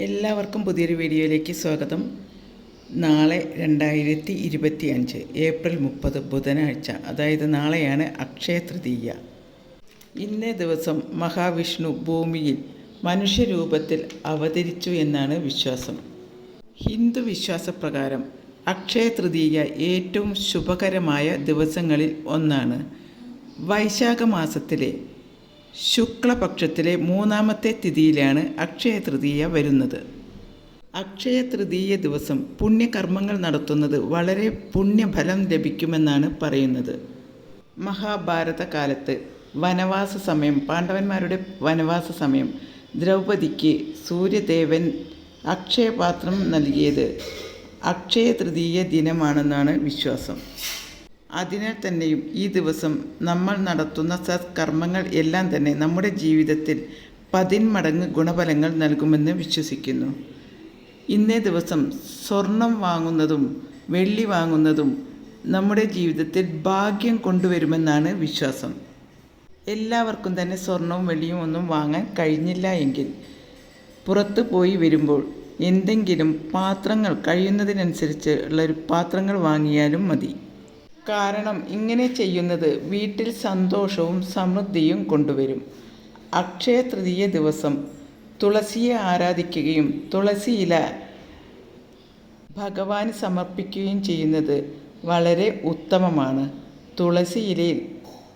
എല്ലാവർക്കും പുതിയൊരു വീഡിയോയിലേക്ക് സ്വാഗതം. നാളെ രണ്ടായിരത്തി ഇരുപത്തി അഞ്ച് ഏപ്രിൽ മുപ്പത് ബുധനാഴ്ച അതായത് നാളെയാണ് അക്ഷയ തൃതീയ ഇന്നേ ദിവസം മഹാവിഷ്ണു ഭൂമിയിൽ മനുഷ്യരൂപത്തിൽ അവതരിച്ചു എന്നാണ് വിശ്വാസം. ഹിന്ദു വിശ്വാസപ്രകാരം അക്ഷയ തൃതീയ ഏറ്റവും ശുഭകരമായ ദിവസങ്ങളിൽ ഒന്നാണ് വൈശാഖ മാസത്തിലെ ശുക്ലപക്ഷത്തിലെ മൂന്നാമത്തെ തിഥിയിലാണ് അക്ഷയ തൃതീയ വരുന്നത്. അക്ഷയ തൃതീയ ദിവസം പുണ്യകർമ്മങ്ങൾ നടത്തുന്നത് വളരെ പുണ്യഫലം ലഭിക്കുമെന്നാണ് പറയുന്നത്. മഹാഭാരത കാലത്ത് വനവാസ സമയം പാണ്ഡവന്മാരുടെ വനവാസ സമയം ദ്രൗപദിക്ക് സൂര്യദേവൻ അക്ഷയപാത്രം നൽകിയത് അക്ഷയ തൃതീയ ദിനമാണെന്നാണ് വിശ്വാസം. അതിനാൽ തന്നെയും ഈ ദിവസം നമ്മൾ നടത്തുന്ന സത്കർമ്മങ്ങൾ എല്ലാം തന്നെ നമ്മുടെ ജീവിതത്തിൽ പതിന്മടങ്ങ് ഗുണഫലങ്ങൾ നൽകുമെന്ന് വിശ്വസിക്കുന്നു. ഇന്നേ ദിവസം സ്വർണം വാങ്ങുന്നതും വെള്ളി വാങ്ങുന്നതും നമ്മുടെ ജീവിതത്തിൽ ഭാഗ്യം കൊണ്ടുവരുമെന്നാണ് വിശ്വാസം. എല്ലാവർക്കും തന്നെ സ്വർണവും വെള്ളിയും ഒന്നും വാങ്ങാൻ കഴിഞ്ഞില്ല എങ്കിൽ പുറത്തു പോയി വരുമ്പോൾ എന്തെങ്കിലും പാത്രങ്ങൾ കഴിയുന്നതിനനുസരിച്ച് ഉള്ള ഒരു പാത്രങ്ങൾ വാങ്ങിയാലും മതി. കാരണം ഇങ്ങനെ ചെയ്യുന്നത് വീട്ടിൽ സന്തോഷവും സമൃദ്ധിയും കൊണ്ടുവരും. അക്ഷയ തൃതീയ ദിവസം. തുളസിയെ ആരാധിക്കുകയും തുളസി ഇല ഭഗവാന് സമർപ്പിക്കുകയും ചെയ്യുന്നത് വളരെ ഉത്തമമാണ്. തുളസി ഇലയിൽ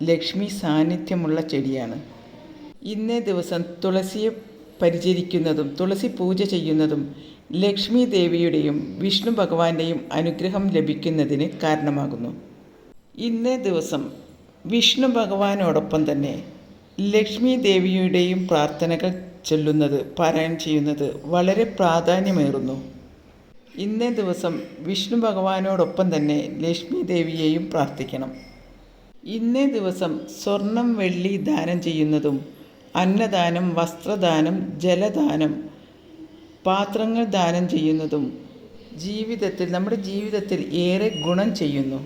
ലക്ഷ്മി സാന്നിധ്യമുള്ള ചെടിയാണ്. ഇന്നേ ദിവസം തുളസിയെ പരിചരിക്കുന്നതും തുളസി പൂജ ചെയ്യുന്നതും ലക്ഷ്മി ദേവിയുടെയും വിഷ്ണു ഭഗവാന്റെയും അനുഗ്രഹം ലഭിക്കുന്നതിന് കാരണമാകുന്നു. ഇന്നേ ദിവസം വിഷ്ണു ഭഗവാനോടൊപ്പം തന്നെ ലക്ഷ്മി ദേവിയുടെയും പ്രാർത്ഥനകൾ ചൊല്ലുന്നത് പാരായണം ചെയ്യുന്നത് വളരെ പ്രാധാന്യമേറുന്നു. ഇന്നേ ദിവസം വിഷ്ണു ഭഗവാനോടൊപ്പം തന്നെ ലക്ഷ്മി ദേവിയെയും പ്രാർത്ഥിക്കണം. ഇന്നേ ദിവസം സ്വർണം വെള്ളി ദാനം ചെയ്യുന്നതും അന്നദാനം വസ്ത്രദാനം ജലദാനം പാത്രങ്ങൾ ദാനം ചെയ്യുന്നതും ജീവിതത്തിൽ നമ്മുടെ ജീവിതത്തിൽ ഏറെ ഗുണം ചെയ്യുന്നു.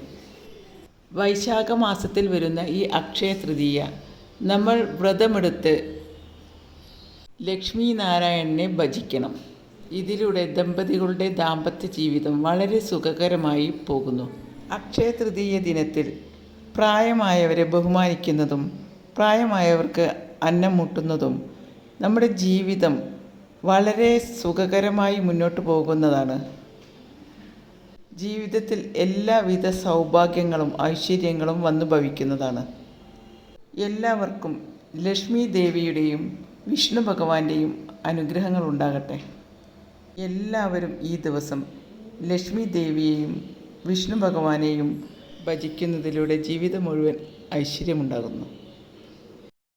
വൈശാഖ മാസത്തിൽ വരുന്ന ഈ അക്ഷയ തൃതീയ നമ്മൾ വ്രതമെടുത്ത് ലക്ഷ്മി നാരായണനെ ഭജിക്കണം. ഇതിലൂടെ ദമ്പതികളുടെ ദാമ്പത്യ ജീവിതം വളരെ സുഖകരമായി പോകുന്നു. അക്ഷയ തൃതീയ ദിനത്തിൽ പ്രായമായവരെ ബഹുമാനിക്കുന്നതും പ്രായമായവർക്ക് അന്നം മുട്ടുന്നതും നമ്മുടെ ജീവിതം വളരെ സുഖകരമായി മുന്നോട്ട് പോകുന്നതാണ്. ജീവിതത്തിൽ എല്ലാവിധ സൗഭാഗ്യങ്ങളും ഐശ്വര്യങ്ങളും വന്നു ഭവിക്കുന്നതാണ്. എല്ലാവർക്കും ലക്ഷ്മി ദേവിയുടെയും വിഷ്ണു ഭഗവാന്റെയും അനുഗ്രഹങ്ങൾ ഉണ്ടാകട്ടെ. എല്ലാവരും ഈ ദിവസം ലക്ഷ്മി ദേവിയെയും വിഷ്ണു ഭഗവാനെയും ഭജിക്കുന്നതിലൂടെ ജീവിതം മുഴുവൻ ഐശ്വര്യമുണ്ടാകുന്നു.